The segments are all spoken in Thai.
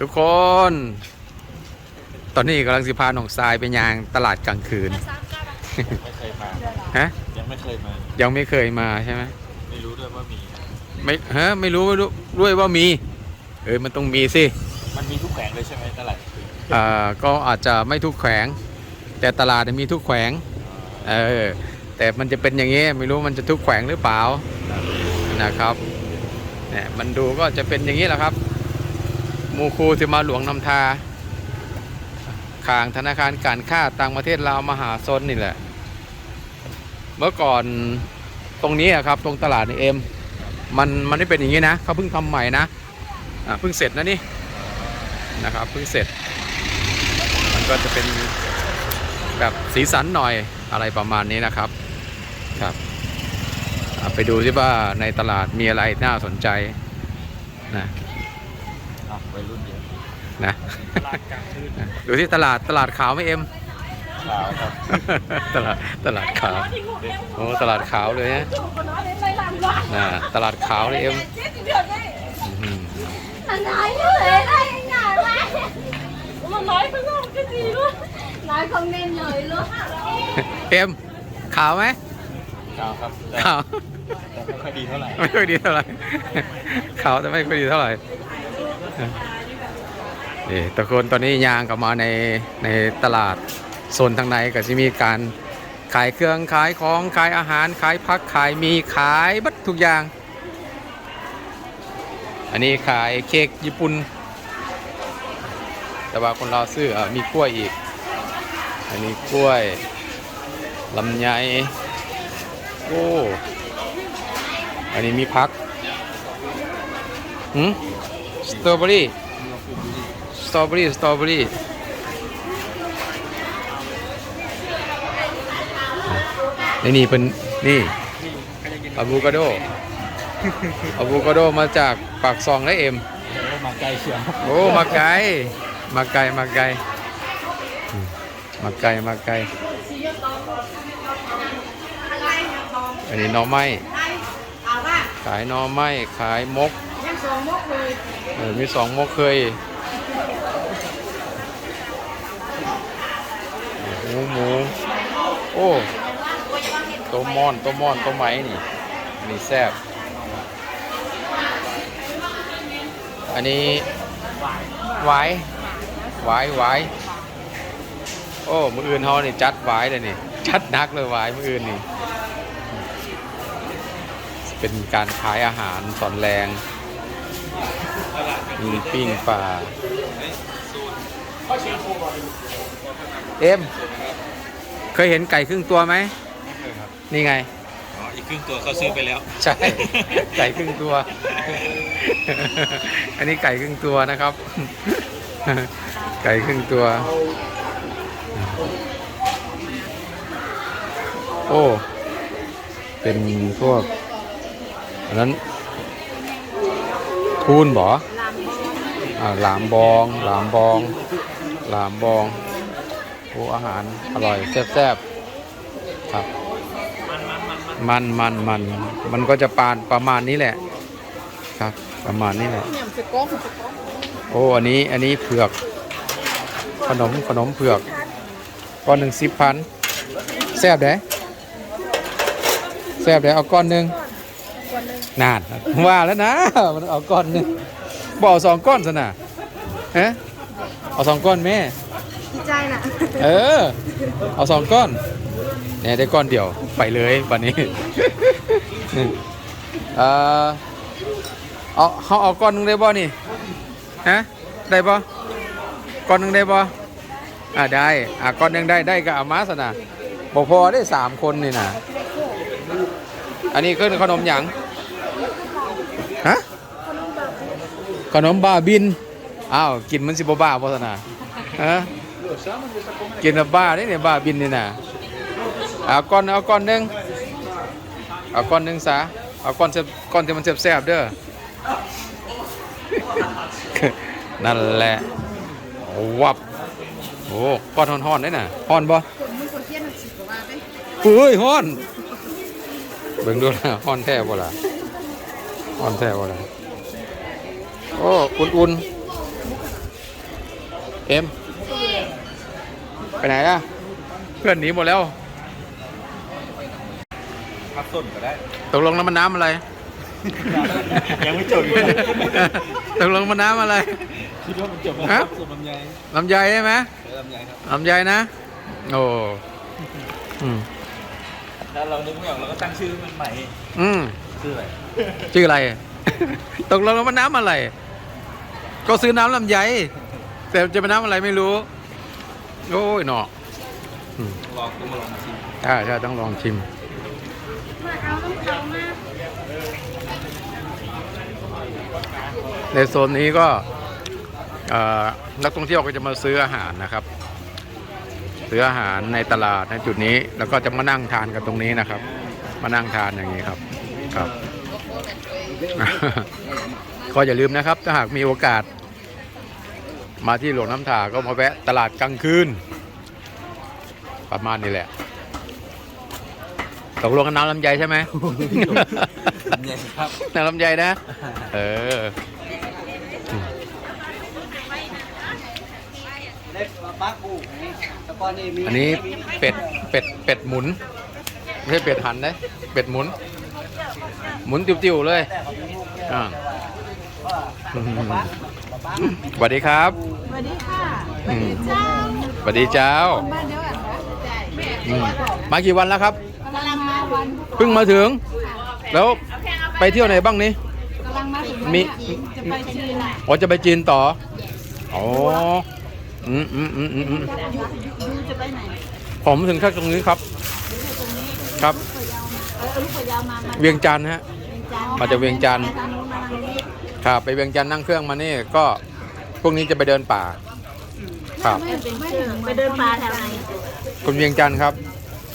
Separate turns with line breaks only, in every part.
ทุกคน ตอนนี้กำลังสิพาหนองทรายไปยางตลาดกลางคืน
ไม่เคยมา
ฮะ
ยังไม่เคยมา
ยังไม่เคยมาใช่ไหม
ไม่รู้ด้วยว่ามี
ไม่ฮะไม่รู้ไม่รู้ด้วยว่ามี เออมันต้องมีสิ
มันมีทุกแขวงเลยใช่ไหมตลาดคือ
อ่าก็อาจจะไม่ทุกแขวง แต่ตลาดเนี่ยมีทุกแขวง เออ แต่มันจะเป็นอย่างนี้ไม่รู้มันจะทุกแขวงหรือเปล่า นะครับเนี่ยมันดูก็จะเป็นอย่างนี้แหละครับห มูคูที่มาหลวงนำทาขางธนาคารการค้าต่างประเทศลาวมหาชนนี่แหละ เมื่อก่อนตรงนี้ครับ ตรงตลาดนี่เอ็มมันมันไม่เป็นอย่างนี้นะเขาเพิ่งทำใหม่นะอ่าเพิ่งเสร็จนะนี่นะครับเพิ่งเสร็จ มันก็จะเป็นแบบสีสันหน่อยอะไรประมาณนี้นะครับครับไปดูที่ว่าในตลาดมีอะไรน่าสนใจนะ
วัยรุ่นเยอะ
นะ
ตลาดกลางคืน
ดูที่ตลาดตลาดขาวไหมเอ็ม
ขาวครับ
ตลาดตลาดขาวโอ้ตลาดขาวเลยนะนะตลาดขาวเลยเอ็มอื้อหือ
Anh nói như thế đây anh nhả ra Mà nói không có cái gì luôn Nói không nên lời luôn
เอ็มขาวไหม
ขาวครับแต่
ขาว
แต่ไม่ค่อยดีเท่าไหร่
ไม่ค่อยดีเท่าไหร่ขาวแต่ไม่ค่อยดีเท่าไหร่ นี่ตะคนตอนนี้ยางกลับมาในในตลาดโซนทางในก็จะมีการขายเครื่องขายของขายอาหารขายพักขายมีขายบัดทุกอย่าง อันนี้ขายเค้กญี่ปุ่น แต่ว่าคนเราซื้ออมีกล้วยอีก อันนี้กล้วยลำไยโอ้อันนี้มีพักหืม รอเบอรี่สตรอเบอรี่สตรอเบอรี่นี่นี่เป็นนี่อะโวคาโดอะโวคาโดมาจากปากซองและเอ็ม
โอ้มาไกลเชียว
โอ้มาไกลมาไกลมาไกลอืมมาไกลมาไกลอันนี้หน่อไม้ขายหน่อไม้ขายมก เออมีสองมกเคยหมูหมู โอ้ตัวมอนตัวมอนตัวไหมนี่นี่แซ่บอันนี้หวายหวายหวายโอ้มืออื่นเขานี่จัดหวายเลยนี่จัดนักเลยหวายมืออื่นนี่เป็นการขายอาหารตอนแรง มีปิ้งปลาเอ็ม เคยเห็นไก่ครึ่งตัวไหม
ไม่เคยครับ
นี่ไง
อ๋อ อีกครึ่งตัวเขาซื้อไปแล้ว
ใช่ ไก่ครึ่งตัว อันนี้ไก่ครึ่งตัวนะครับ ไก่ครึ่งตัว โอ้ เป็นพวกอันนั้นทูนบ่อ่า หลามบอง หลามบอง หลามบองโอ้อาหารอร่อยแซ่บๆครับ มันมันมันมันก็จะปานประมาณนี้แหละ ครับ ประมาณนี้แหละ โอ้อันนี้อันนี้เผือก ขนมขนมเผือกก้อนหนึ่งสิบพันแซ่บเด้แซ่บเด้เอาก้อนหนึ่งนานว่าแล้วนะมันเอาก้อนหนึ่ง บอกเอาสองก้อนสนะฮะเอาสองก้อนแม่
Đi chai nè
เออ เอาสองก้อนเนี่ยได้ก้อนเดียวไปเลยวันนี้เออเอาเขาเอาก้อนหนึงได้บ่นี่ฮะได้บ่ก้อนหนึงได้บ่อ่าได้อ่าก้อนหนึงได้ได้ก็เอามาสนะบอกพอได้สามคนนี่นะอันนี้คือขนมหยังฮะ ขนมบ้าบิน อ้าว กินมันสิบบ้าบ่สนะฮะกินบ้าได้เนี่ยบ้าบินนี่นะเอาก้อนเอาก้อนหนึงเอาก้อนหนึงซะเอาก้อนเสบก้อนที่มันแซ่บๆเด้อนั่นแหละวับโอ้ก้อนฮ้อนๆได้น่ะฮ้อนบ่เฮ้ยฮ้อนเบิ่งดูนะฮ้อนแท้บ่ล่ะฮ้อนแท้บ่ล่ะ โอ้อุ่นๆเอ็มไปไหนล่ะ เพื่อนหนีหมดแล้ว
พับต้นก็ได้
ตกลงแล้วมันน้ำอะไร
ยังไม่จบ
ตกลงมันน้ำอะไร
คิดว่ามันจบแล้ว
ฮะ
ส่วนลำไย
ลำไยใช่ไหม
เออลำไยครับ
ลำไยนะ โอ้อืม
ถ้าเรานึกไม่ออกเราก็ตั้งชื่อมันใหม่
อืม
ชื่ออะไร
ชื่ออะไร ตกลงแล้วมันน้ำอะไร ก็ซื้อน้ำลำไยแต่จะเป็นน้ำอะไรไม่รู้ โอ้ยหนออืม
ลองต้องมาลองชิม
ใช่ใช่ต้องลองชิม
มาเอาน้ำเขามา
ในโซนนี้ก็เอ่อนักท่องเที่ยวก็จะมาซื้ออาหารนะครับ ซื้ออาหารในตลาดในจุดนี้ แล้วก็จะมานั่งทานกันตรงนี้นะครับ มานั่งทานอย่างนี้ครับครับ ก็อย่าลืมนะครับ ถ้าหากมีโอกาส มาที่หลวงน้ำถาก็มาแวะตลาดกลางคืน ประมาณนี้แหละตกลงกันน้ำลำไยใช่ไหม
ลำไยครับ
น้ำลำไยนะ เอออันนี้เป็ดเป็ดเป็ดหมุนไม่ใช่เป็ดหันนะเป็ดหมุน หมุนติ้วๆเลยอ่าอืม สวัสดีครับ
สวัสดีค่ะ
อืม
เจ้า
สวัสดีเจ้า
บ้านเดียวกันนะ
อืมมากี่วันแล้วครับ
กำลังมาวัน
เพิ่งมาถึง แล้วไปเที่ยวไหนบ้างนี้
กำลังมาถึงวัน
มี
เนี้ยจะไปจีนอะ
อ๋อจะไปจีนต่อ อ๋อ อืมอืมอืมอืมอืม
ดูจะไปไหน
ผมถึงแค่ตรงนี้ครับ ครับ
เออลูกพยาวมามา
เวียงจันทร์ฮะ มาจากเวียงจันทร์
ไปทางนู้นมาทางนี้
ครับไปเวียงจันทร์นั่งเครื่องมานี่ก็พรุ่งนี้จะไปเดินป่า ครับ
ไม่เป็นชื่อไปเดินป่าแถวไหน
คนเวียงจันทร์ครับ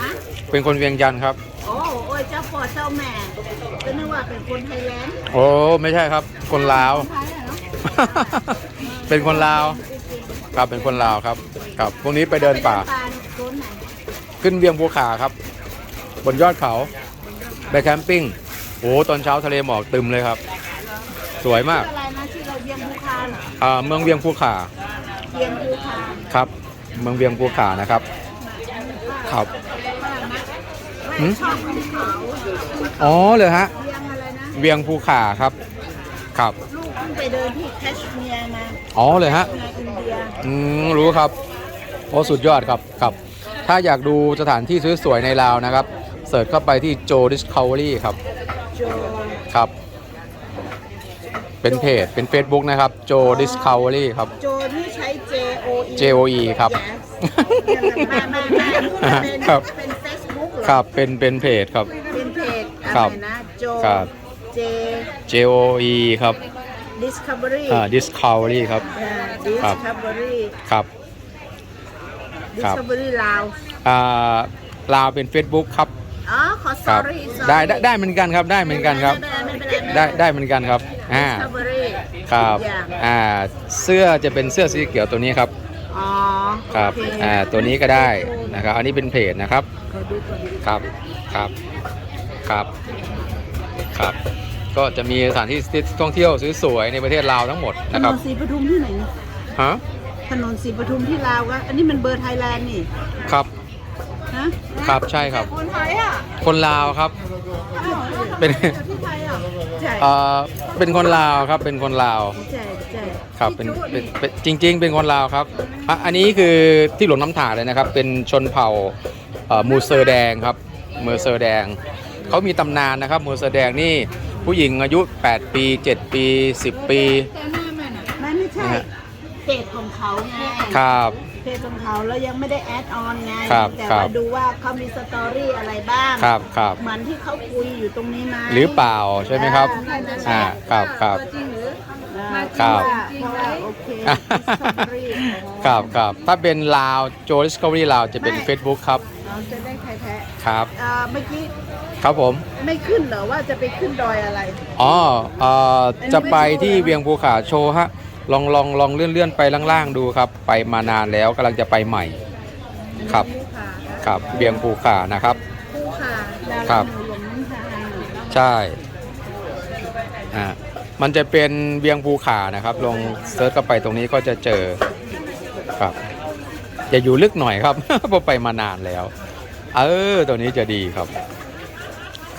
ฮะ
เป็นคนเวียงจันทร์ครับ
โอ้โอ้ยเจ้าพ่อเจ้าแม่ก็นึกว่าเป็นคนไทยแลนด์
โอ้ไม่ใช่ครับ คนลาว
ไทยอะเนาะ
เป็นคนลาว ครับเป็นคนลาวครับ ครับพรุ่งนี้ไปเดินป่า
ไปเดินป่าโซนไหน
ขึ้นเวียงภูขาครับ บนยอดเขา ไปแคมปิ้งโอ้ตอนเช้าทะเลหมอกตึมเลยครับ สวยมาก
ชื่ออะไรนะชื่อเราเวียงภูคาเหรอ
อ่าเมืองเวียงภูขา
เวียงภูคา
ครับ เมืองเวียงภูขานะครับครับหืม
ชอบภูเขา
อ๋อเลยฮะ
เวียงอะไรนะ
เวียงภูขาครับครับ
ลูกเพิ่งไปเดินที่แคชเมียร์มา
อ๋อเลยฮะ
ในอินเดีย
อืมรู้ครับโอ้สุดยอดครับครับ ถ้าอยากดูสถานที่สวยๆในลาวนะครับเสิร์ชเข้าไปที่โจ Discovery ครับ
โจ
ครับ เป็นเพจเป็น Facebook นะครับโจ Discovery ครับ
โจนี่ใช้ J O E
J O E ครับ
มามามาเป็น
ครับ
เป็นเฟซบุ๊กเหรอ
ครับเป็นเป็นเพจครับ
เป็นเพจอะ
ครั
ไร
บ
นะโจ
ครับ
J
J O E ครับ
Discovery
อ่า Discovery ครับ
อ่า
ครับ
Discovery
ครับ ครับ
Discovery ลาว
อ่าลาวเป็น Facebook ครับ
อ๋อขอ
ครับ
sorry sorry
ได้ได้ได้เหมือนกันครับได้เหมือนกันครับ
ไม่เป็นไรไม่เป็นไร
ได้ได้เหมือนกันครับอ่า
Discovery
ครับ
อย่าง
อ่าเสื้อจะเป็นเสื้อสีเขียวตัวนี้ครับ
อ๋อ
ครับ
โอเอ่า
ตัวนี้ก็ได้นะครับ อันนี้เป็นเพจนะครับ
ขอดูก่อน
ครับครับครับครับ ก็จะมีสถานที่ท่องเที่ยวสวยๆในประเทศลาวทั้งหมด
ถ
นะ
น
ครับ
นศรีปทุมที่ไหน
ฮะ
ถนนศรีปทุมที่ลาวก็อันนี้มันเบอร์ไทยแลนด์นี่
ครับ
นะครับ
ใช่ครับ
คนไทยอะ
คนลาวครับ เป็น
ที่ไทยอะใช่
เอ่อเป็นคนลาวครับ เป็นคนลาว
ใช่ใช่
ครับเป็นเป็นเป็นจริง ๆ เป็นคนลาวครับอะอันนี้คือที่หลวงน้ำถาเลยนะครับ เป็นชนเผ่าเอ่อมูเซอร์แดงครับมูเซอร์แดงเขามีตำนานนะครับมูเซอร์แดงนี่ผู้หญิงอายุ 8 ปี 7 ปี 10 ปี
ไม่ไม่ใช่
นะฮะ
เพจของเขาไง
ครับ
เพจของเขาแล้วยังไม่ได้แอดออนไง
ครับ
แต่
ครั
ว่า
บ
ดูว่าเขามีสตอรี่อะไรบ้าง
ครับครับ
เหมือนที่เขาคุยอยู่ตรงนี้ไหม
หรือเปล่าใช่ไหมครับ อ่า ครับครับ
อ่า
ครับ
เพราะว่าโอเค Discovery
ครับครับ ถ้าเป็นลาวโจ Discovery ลาวจะเป็น
ไม่
Facebook ครับ
เราจะได้ใครแท้
ครับ
อ่าเมื่อกี้
ครับผม
ไม่ขึ้นเหรอว่าจะไปขึ้นดอยอะไร
อ๋อเอ่อจะไปที่เวียงภูขาโชว์ฮะ ลองลองลองเลื่อนเลื่อนไปล่างๆดูครับ ไปมานานแล้วกำลังจะไปใหม่ครับ
ภูขา
ครับเวียงภูขานะครับ
ภูขาแล้ว
ครับ
หนูหลงนิทาน
ใช่อ่ามันจะเป็นเวียงภูขานะครับลงเซิร์ชเข้าไปตรงนี้ก็จะเจอครับจะอยู่ลึกหน่อยครับเพราะไปมานานแล้ว เออตัวนี้จะดีครับ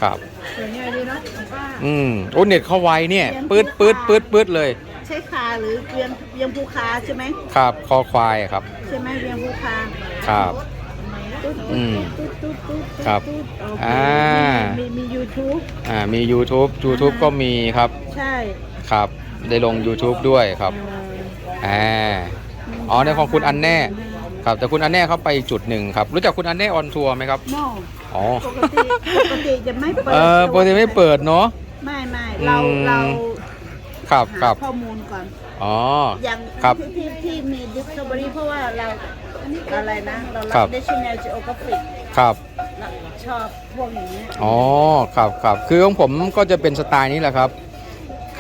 ครับ
สวยงามดีเนาะของป้า
อืมโอ้เน็ตเข้าไวเนี่ยปืดปืดปืดปืดเลย
ใช้คา หรือเวียงเวียงภูคาใช่ไหม
ครับคอควายครับ
ใช่ไหมเวียงภูคา
ครับ
ตุ๊ด
อืม
ตุ๊ดตุ๊ดตุ๊ดตุ๊ด
ครับ
ตุ๊ดโอเค
อ่า
มีมียูทูบ
อ่ามี YouTube YouTube ก็มีครับ
ใช่
ครับ ได้ลง YouTube ด้วยครับ
เอ่อ
อ่าอ๋อในของคุณอันแน่ครับ แต่คุณอันแน่เขาไปจุดหนึ่งครับ รู้จักคุณอันแน่ออนทัวร์ไหมครับ
โน่
อ๋อ
ปกติปกติจะไม่เปิด
เออปกติไม่เปิดเนาะ
ไม่ไม่เรา
อืม
เรา
ครับค
หา
รับ
ข้อมูลก่อน
อ๋อ
อย่าง
ครับ
ที่ที่ที่มี Discovery เพราะว่าเราอะไรนะ เรา
ครั
รับก National Geographic
ครับ
เราชอบพวกอย่างนี้ย
อ๋อ ครับครับคือของผมก็จะเป็นสไตล์นี้แหละครับ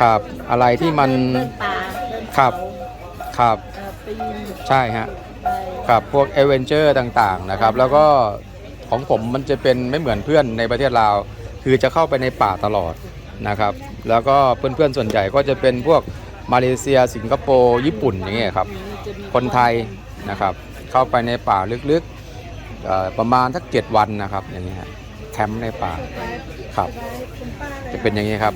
ครับ อะไรที่มัน
เดินป่าเดิน
ครับ
เขา
ครับ
เอ่อปีน
ใช่ฮะ
ไป
ครับพวกเอเวนเจอร์ต่างๆนะครับแล้วก็ของผมมันจะเป็นไม่เหมือนเพื่อนในประเทศลาว คือจะเข้าไปในป่าตลอด นะครับแล้วก็เพื่อนๆส่วนใหญ่ก็จะเป็นพวกมาเลเซียสิงคโปร์ญี่ปุ่นอย่างเงี้ยครับคนไทยนะครับเข้าไปในป่าลึกๆประมาณสักเจ็ดวันนะครับอย่างนี้ยแคมป์ในป่าครับจะเป็นอย่างนี้ครับ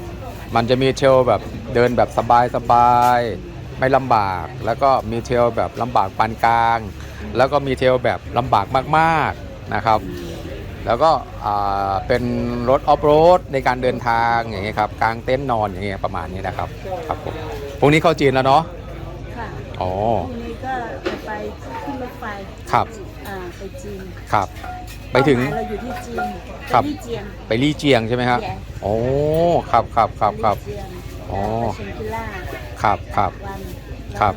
มันจะมีเทลแบบเดินแบบสบายๆไม่ลำบาก แล้วก็มีเทลแบบลำบากปานกลาง แล้วก็มีเทลแบบลำบากมากๆนะครับ แล้วก็อ่าเป็นรถออฟโรดในการเดินทางอย่างเงี้ยครับกลางเต็นท์นอนอย่างเงี้ยประมาณนี้นะครับครับผมพรุ่งนี้เข้าจีนแล้วเนาะ
ค่ะ
อ๋อ
พรุ่งนี้ก็จะไปขึ้นรถไฟ
ครับ
อ่าไปจีน
ครับ ไปถึง
เป้าหมายเราอยู่ที่จีน
ครับ
ไปที่เจียง
ไปลี่เจียงใช่ไหมครับ
แย่
โอ้ครับครับครับครับ
ไปที่เจียง
อ๋อ
ไปเชงกิล่า
ครับครับ
วัน
ครับ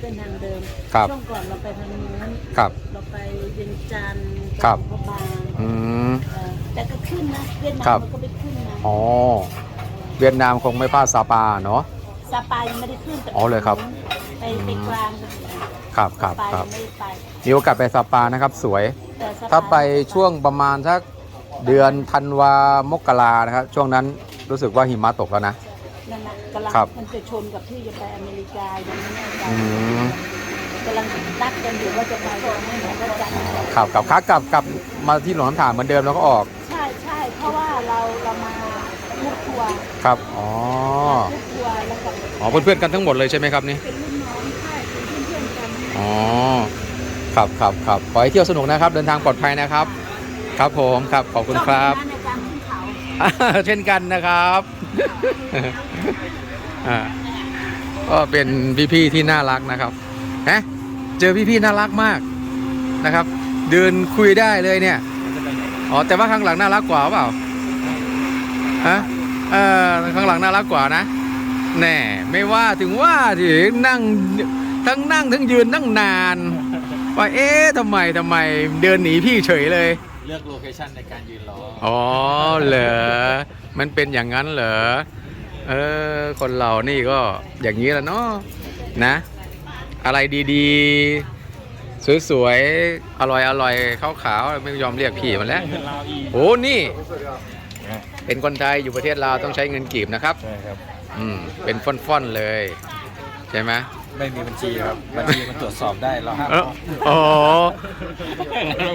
แล้วก็กลับมาเส้นทางเดิม
ครับ
ช่วงก่อนเราไปทางนู้น
ครับ
เราไปเวียงจันทร์
ครับ
พระบาง
อืม
เอ่อแต่ก็ขึ้นนะเวียดนา
ครั
ม
บ
มันก็ไปขึ้นนะ
อ๋อเวียดนามคงไม่พลาดซาปาเนาะ
ซาปายังไม่ได้ขึ้นแต่
อ๋อเลยครับ
ไปไปกลางกันอยู่นะครับ
ครับ
ซาปา
ครับ
ยังไม่ได้ไป
มีโอกาสไปซาปานะครับสวย
แต่ซป
ถ้าไปช่วงประมาณสักเดือนธันวามกรานะครับ ช่วงนั้นรู้สึกว่าหิมะตกแล้วนะ
นั่นนะกำลัง
ครับ
มันจะชนกับที่จะไปอเมริกายังไม่แน่ใจ
อืม
กำลังนัดกันอยู่ว่าจะไปวันไหนก็จัด
ขับกับขากลับกลับมาที่หลวงน้ำถามเหมือนเดิมแล้วก็ออก
ใช่ใช่เพราะว่าเราเรามาลูกทัวร์
ครับอ๋อ
ลูกทัวร์แล้วก็
อ๋อเพื่อนๆกันทั้งหมดเลยใช่ไหมครับนี่
เป็นรุ่นน้องใช่เป็นเพื่อนๆกัน
อ๋อครับครับครับขอให้เที่ยวสนุกนะครับ เดินทางปลอดภัยนะครับ ครับผมครับขอบคุณครับ
ชอนะในการขึ้นเขา
เช่นกันนะครับ อ่าก็เป็นพี่ๆที่น่ารักนะครับฮะเจอพี่ๆน่ารักมากนะครับ เดินคุยได้เลยเนี่ยอ๋อแต่ว่าข้างหลังน่ารักกว่าเปล่าฮะเออข้างหลังน่ารักกว่านะแน่ไม่ว่าถึงว่าถึงนั่งทั้งนั่งทั้งยืนนั่งนานว่าเอ๊ะทำไมทำไมเดินหนีพี่เฉยเลย
เลือกโลเคชั่นในการยืนรอ
อ๋อ เหรอ มันเป็นอย่างนั้นเหรอ เออ คนเรานี่ก็อย่างนี้แหละเนาะนะ อะไรดีๆ สวยๆ อร่อยๆขาวๆไม่ยอมเรียกพี่มันแล้ว
ลาวอี
โอ้นี่ เป็นคนไทยอยู่ประเทศลาวต้องใช้เงินกีบนะครับ
ใช่ครับ
อืม เป็นฟ่อนๆเลย ใช่ไหม
ไม่มีบัญชีครับบัญชีมันตรวจสอบได้เราห้าม
เออโอ้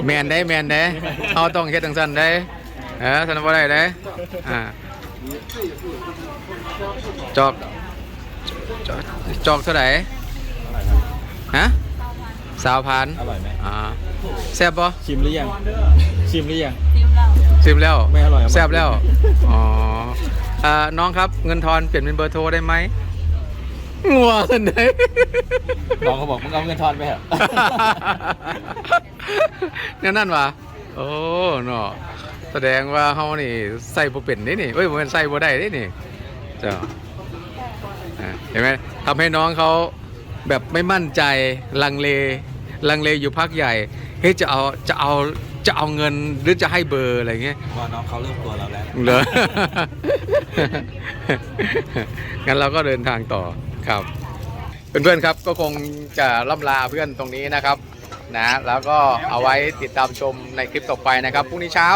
แมนได้แมนได้เอาต้องเฮ็ดจังซั่นได้เออสันบ่ได้ได้อ่า จอก จอกจอกเท่าไหร่ฮะสาวพัน
อร่อยไหม
อ่าแซ่บบ่
ชิมหรือยัง ชิมหรือยัง
ซิมแล้ว
ไม่อร่อยเอามา
แซ่บแล้ว อ๋ออ่าน้องครับเงินทอนเปลี่ยนเป็นเบอร์โทรได้ไหมงัวสันได้
น้องเขาบอกมึงเอาเงินทอนไปเหรอ
เนี่ยนั่นวะโอ้เนาะ แสดงว่าเฮานี่ใส่บ่เป็นนี่นี่เอ้ยบ่แม่นใส่บ่ได้นี่นี่เจ้าอ่าเห็นไหมทำให้น้องเขาแบบไม่มั่นใจลังเลลังเลอยู่พักใหญ่เฮ้ยจะเอาจะเอาจะเอาเงินหรือจะให้เบอร์อะไรเงี้ย
พอน้องเขาเริ่มตัวเราแล้ว
เหรอ งั้นเราก็เดินทางต่อครับ เพื่อนๆครับก็คงจะล่ำลาเพื่อนตรงนี้นะครับนะแล้วก็เอาไว้ติดตามชมในคลิปต่อไปนะครับพรุ่งนี้เช้า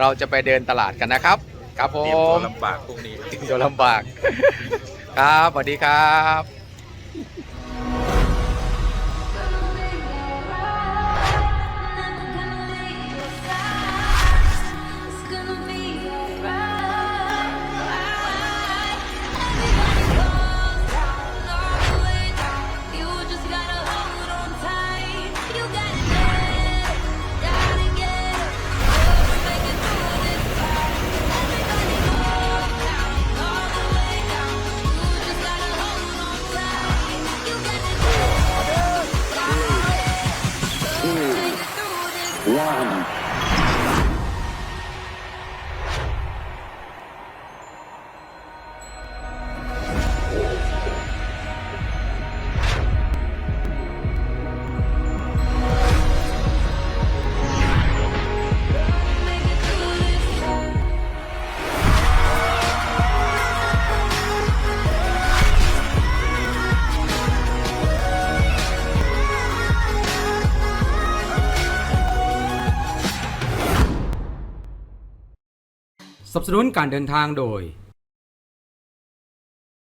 เราจะไปเดินตลาดกันนะครับ ครับผ
เตรียมตัว
ม
ลำบากพรุ่งนี้
เตรียมตัวลำบาก ครับสวัสดีครับ สนุนการเดินทางโดย